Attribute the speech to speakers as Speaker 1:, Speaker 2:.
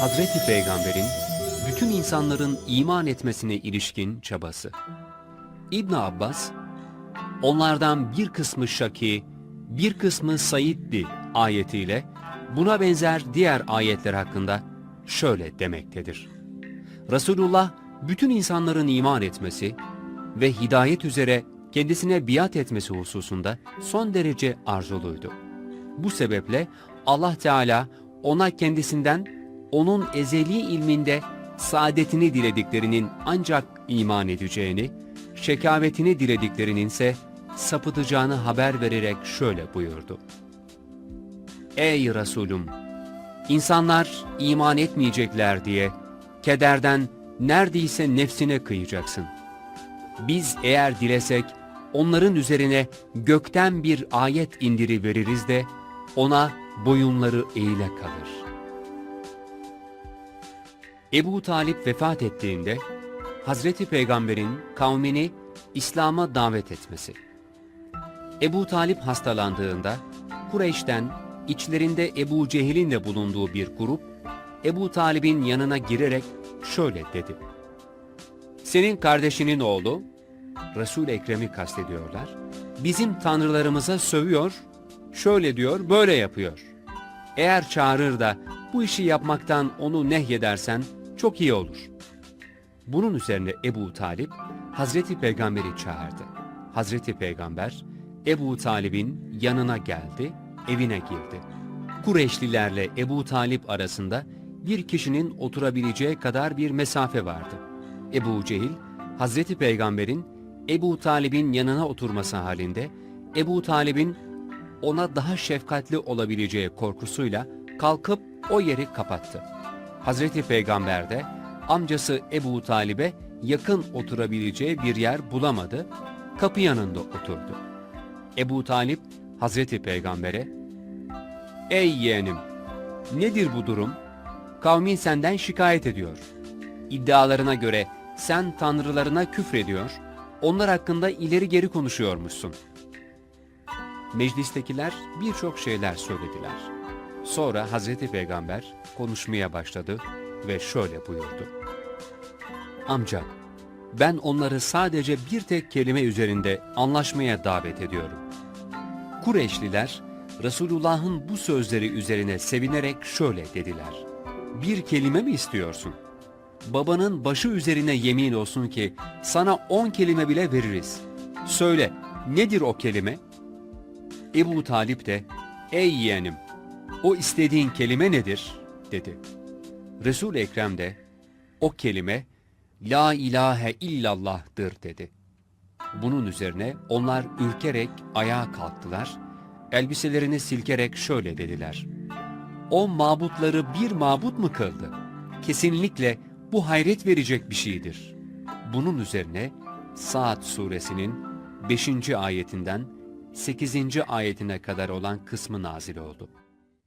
Speaker 1: Hazreti Peygamber'in bütün insanların iman etmesine ilişkin çabası. İbn Abbas, onlardan bir kısmı Şaki, bir kısmı Said'di ayetiyle buna benzer diğer ayetler hakkında şöyle demektedir. Resulullah bütün insanların iman etmesi ve hidayet üzere kendisine biat etmesi hususunda son derece arzuluydu. Bu sebeple Allah Teala ona kendisinden onun ezeli ilminde saadetini dilediklerinin ancak iman edeceğini, şekavetini dilediklerinin ise sapıtacağını haber vererek şöyle buyurdu. Ey Resulüm! İnsanlar iman etmeyecekler diye kederden neredeyse nefsine kıyacaksın. Biz eğer dilesek onların üzerine gökten bir ayet indiri veririz de ona boyunları eğile kalır. Ebu Talip vefat ettiğinde Hazreti Peygamber'in kavmini İslam'a davet etmesi. Ebu Talip hastalandığında Kureyş'ten içlerinde Ebu Cehil'in de bulunduğu bir grup Ebu Talib'in yanına girerek şöyle dedi. Senin kardeşinin oğlu, Resul-i Ekrem'i kastediyorlar, bizim tanrılarımıza sövüyor, şöyle diyor, böyle yapıyor. Eğer çağırır da bu işi yapmaktan onu nehyedersen çok iyi olur. Bunun üzerine Ebu Talip, Hazreti Peygamber'i çağırdı. Hazreti Peygamber, Ebu Talib'in yanına geldi, evine girdi. Kureyşlilerle Ebu Talip arasında bir kişinin oturabileceği kadar bir mesafe vardı. Ebu Cehil, Hazreti Peygamber'in Ebu Talib'in yanına oturması halinde Ebu Talib'in ona daha şefkatli olabileceği korkusuyla kalkıp o yeri kapattı. Hazreti Peygamber de amcası Ebu Talib'e yakın oturabileceği bir yer bulamadı, kapı yanında oturdu. Ebu Talip Hazreti Peygamber'e Ey yeğenim! Nedir bu durum? Kavmin senden şikayet ediyor. İddialarına göre sen tanrılarına küfrediyor, onlar hakkında ileri geri konuşuyormuşsun. Meclistekiler birçok şeyler söylediler. Sonra Hazreti Peygamber konuşmaya başladı ve şöyle buyurdu. Amca, ben onları sadece bir tek kelime üzerinde anlaşmaya davet ediyorum. Kureyşliler, Resulullah'ın bu sözleri üzerine sevinerek şöyle dediler. Bir kelime mi istiyorsun? Babanın başı üzerine yemin olsun ki sana on kelime bile veririz. Söyle, nedir o kelime? Ebu Talip de, ey yeğenim, o istediğin kelime nedir? dedi. resul Ekrem de, o kelime, La ilahe illallah'tır dedi. Bunun üzerine onlar ürkerek ayağa kalktılar, elbiselerini silkerek şöyle dediler. O mabutları bir mabut mu kıldı? Kesinlikle bu hayret verecek bir şeydir. Bunun üzerine Saat suresinin 5. ayetinden 8. ayetine kadar olan kısmı nazil oldu.